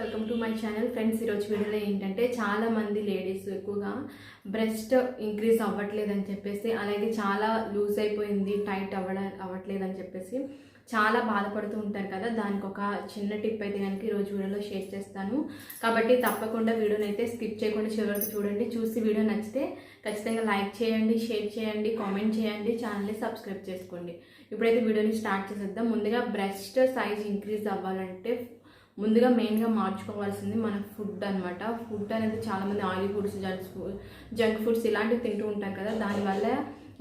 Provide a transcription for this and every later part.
Welcome to my channel. Friends ఈరోజు వీడియోలో ఏంటంటే చాలామంది లేడీస్ ఎక్కువగా బ్రెస్ట్ ఇంక్రీజ్ అవ్వట్లేదని చెప్పేసి అలాగే చాలా లూజ్ అయిపోయింది టైట్ అవ్వడ అవ్వట్లేదు అని చెప్పేసి చాలా బాధపడుతూ ఉంటారు కదా. దానికి ఒక చిన్న టిప్ అయితే కనుక ఈరోజు వీడియోలో షేర్ చేస్తాను. కాబట్టి తప్పకుండా వీడియోని అయితే స్కిప్ చేయకుండా చివరికి చూడండి. చూసి వీడియో నచ్చితే ఖచ్చితంగా లైక్ చేయండి షేర్ చేయండి కామెంట్ చేయండి ఛానల్ని సబ్స్క్రైబ్ చేసుకోండి. ఇప్పుడైతే వీడియోని స్టార్ట్ చేసేద్దాం. ముందుగా బ్రెస్ట్ సైజ్ ఇంక్రీజ్ అవ్వాలంటే ముందుగా మెయిన్గా మార్చుకోవాల్సింది మన ఫుడ్ అనమాట ఫుడ్ అనేది చాలామంది oil foods junk food junk foods ఇలాంటివి తింటూ ఉంటాం కదా. దానివల్ల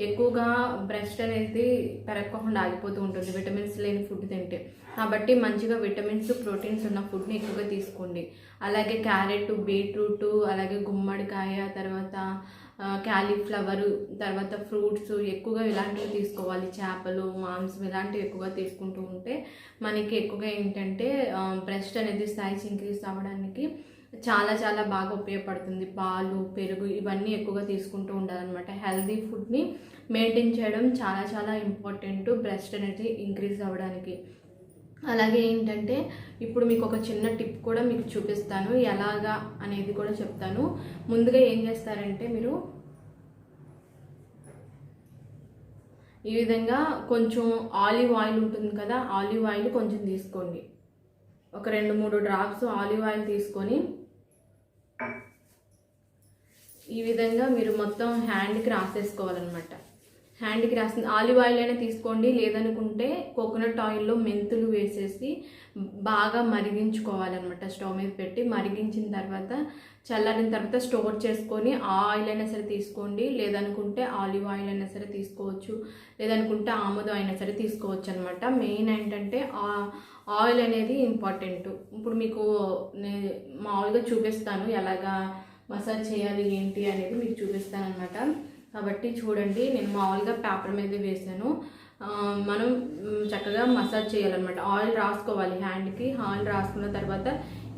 ఎక్కువగా బ్రెస్ట్ అనేది పెరగకుండా ఆగిపోతూ ఉంటుంది. విటమిన్స్ లేని ఫుడ్ తింటే. కాబట్టి మంచిగా విటమిన్స్ ప్రోటీన్స్ ఉన్న ఫుడ్ని ఎక్కువగా తీసుకోండి. అలాగే క్యారెట్ బీట్రూట్ అలాగే గుమ్మడికాయ తర్వాత క్యాలీఫ్లవరు తర్వాత ఫ్రూట్స్ ఎక్కువగా ఇలాంటివి తీసుకోవాలి. చేపలు మాంసం ఇలాంటివి ఎక్కువగా తీసుకుంటూ ఉంటే మనకి ఎక్కువగా ఏంటంటే బ్రెస్ట్ అనేది సైజ్ ఇంక్రీజ్ అవ్వడానికి చాలా చాలా బాగా ఉపయోగపడుతుంది. పాలు పెరుగు ఇవన్నీ ఎక్కువగా తీసుకుంటూ ఉండాలన్నమాట. హెల్దీ ఫుడ్ని మెయింటైన్ చేయడం చాలా చాలా ఇంపార్టెంట్. బ్రెస్ట్ అనేది ఇంక్రీజ్ అవ్వడానికి. అలాగే ఏంటంటే ఇప్పుడు మీకు ఒక చిన్న టిప్ కూడా మీకు చూపిస్తాను. ఎలాగా అనేది కూడా చెప్తాను. ముందుగా ఏం చేస్తారంటే మీరు ఈ విధంగా కొంచెం ఆలివ్ ఆయిల్ ఉంటుంది కదా ఆలివ్ ఆయిల్ కొంచెం తీసుకోండి. ఒక రెండు మూడు డ్రాప్స్ ఆలివ్ ఆయిల్ తీసుకొని ఈ విధంగా మీరు మొత్తం హ్యాండ్కి రాసేసుకోవాలన్నమాట. హ్యాండ్కి రాసింది ఆలివ్ ఆయిల్ అయినా తీసుకోండి. లేదనుకుంటే కోకోనట్ ఆయిల్లో మెంతులు వేసేసి బాగా మరిగించుకోవాలన్నమాట స్టవ్ మీద పెట్టి. మరిగించిన తర్వాత చల్లారిన తర్వాత స్టోర్ చేసుకొని ఆ ఆయిల్ అయినా సరే తీసుకోండి. లేదనుకుంటే ఆలివ్ ఆయిల్ అయినా సరే తీసుకోవచ్చు. లేదనుకుంటే ఆముదం అయినా సరే తీసుకోవచ్చు అనమాట మెయిన్ ఏంటంటే ఆ ఆయిల్ అనేది ఇంపార్టెంట్. ఇప్పుడు మీకు నేను మామూలుగా చూపిస్తాను. ఎలాగా మసాజ్ చేయాలి ఏంటి అనేది మీకు చూపిస్తాను అనమాట కాబట్టి చూడండి నేను మామూలుగా పేపర్ మీద వేసాను. మనం చక్కగా మసాజ్ చేయాలన్నమాట. ఆయిల్ రాసుకోవాలి హ్యాండ్కి. ఆయిల్ రాసుకున్న తర్వాత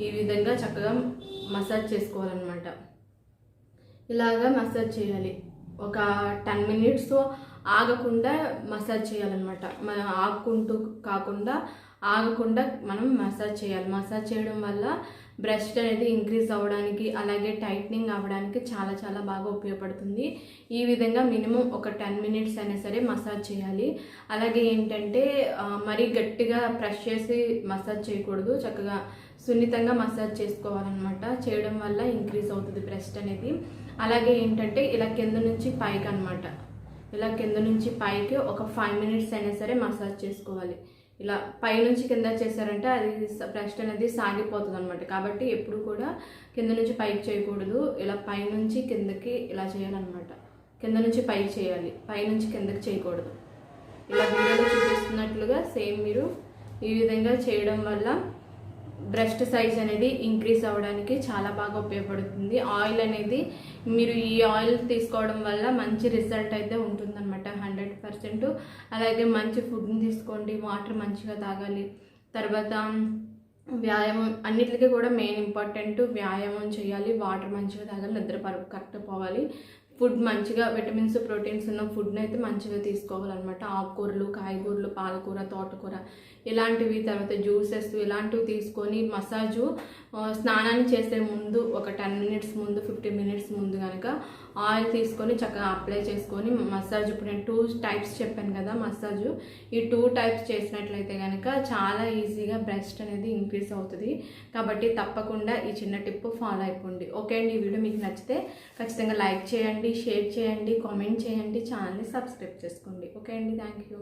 ఈ విధంగా చక్కగా మసాజ్ చేసుకోవాలన్నమాట. ఇలాగా మసాజ్ చేయాలి. ఒక టెన్ మినిట్స్ ఆగకుండా మసాజ్ చేయాలన్నమాట. మనం ఆగుకుంటూ కాకుండా ఆగకుండా మనం మసాజ్ చేయాలి. మసాజ్ చేయడం వల్ల బ్రెస్ట్ అనేది ఇంక్రీజ్ అవ్వడానికి అలాగే టైట్నింగ్ అవ్వడానికి చాలా చాలా బాగా ఉపయోగపడుతుంది. ఈ విధంగా మినిమం ఒక టెన్ మినిట్స్ అయినా సరే మసాజ్ చేయాలి. అలాగే ఏంటంటే మరీ గట్టిగా ప్రెష్ చేసి మసాజ్ చేయకూడదు. చక్కగా సున్నితంగా మసాజ్ చేసుకోవాలన్నమాట. చేయడం వల్ల ఇంక్రీజ్ అవుతుంది బ్రెస్ట్ అనేది. అలాగే ఏంటంటే ఇలా కింద నుంచి పైకి అనమాట ఇలా కింద నుంచి పైకి ఒక ఫైవ్ మినిట్స్ అయినా సరే మసాజ్ చేసుకోవాలి. ఇలా పైనుంచి కింద చేశారంటే అది బ్రష్ అనేది సాగిపోతుంది అనమాట కాబట్టి ఎప్పుడు కూడా కింద నుంచి పైకి చేయకూడదు. ఇలా పైనుంచి కిందకి ఇలా చేయాలన్నమాట. కింద నుంచి పైకి చేయాలి. పైనుంచి కిందకి చేయకూడదు. ఇలా వీడియోలో చూపిస్తున్నట్లుగా సేమ్ మీరు ఈ విధంగా చేయడం వల్ల బ్రెస్ట్ సైజ్ అనేది ఇంక్రీజ్ అవ్వడానికి చాలా బాగా ఉపయోగపడుతుంది. ఆయిల్ అనేది మీరు ఈ ఆయిల్ తీసుకోవడం వల్ల మంచి రిజల్ట్ అయితే ఉంటుందన్నమాట. హండ్రెడ్ పర్సెంట్ అలాగే మంచి ఫుడ్ని తీసుకోండి వాటర్ మంచిగా తాగాలి. తర్వాత వ్యాయామం అన్నిటికీ కూడా మెయిన్ ఇంపార్టెంట్ వ్యాయామం చేయాలి వాటర్ మంచిగా తాగాలి నిద్ర కరెక్ట్ పోవాలి. ఫుడ్ మంచిగా విటమిన్స్ ప్రోటీన్స్ ఉన్న ఫుడ్ని అయితే మంచిగా తీసుకోవాలన్నమాట. ఆకుకూరలు కాయగూరలు పాలకూర తోటకూర ఇలాంటివి తర్వాత జ్యూసెస్ ఇలాంటివి తీసుకొని మసాజు స్నానాన్ని చేసే ముందు ఒక టెన్ మినిట్స్ ముందు ఫిఫ్టీన్ మినిట్స్ ముందు కనుక ఆయిల్ తీసుకొని చక్కగా అప్లై చేసుకొని మసాజ్. ఇప్పుడు నేను టూ టైప్స్ చెప్పాను కదా మసాజ్. ఈ టూ టైప్స్ చేసినట్లయితే కనుక చాలా ఈజీగా బ్రెస్ట్ అనేది ఇంక్రీజ్ అవుతుంది. కాబట్టి తప్పకుండా ఈ చిన్న టిప్ ఫాలో అయిపోండి. ఓకే అండి ఈ వీడియో మీకు నచ్చితే ఖచ్చితంగా లైక్ చేయండి. చేయండి షేర్ చేయండి కామెంట్ చేయండి ఛానల్ని సబ్స్క్రైబ్ చేసుకోండి. ఓకే అండి థ్యాంక్ యూ.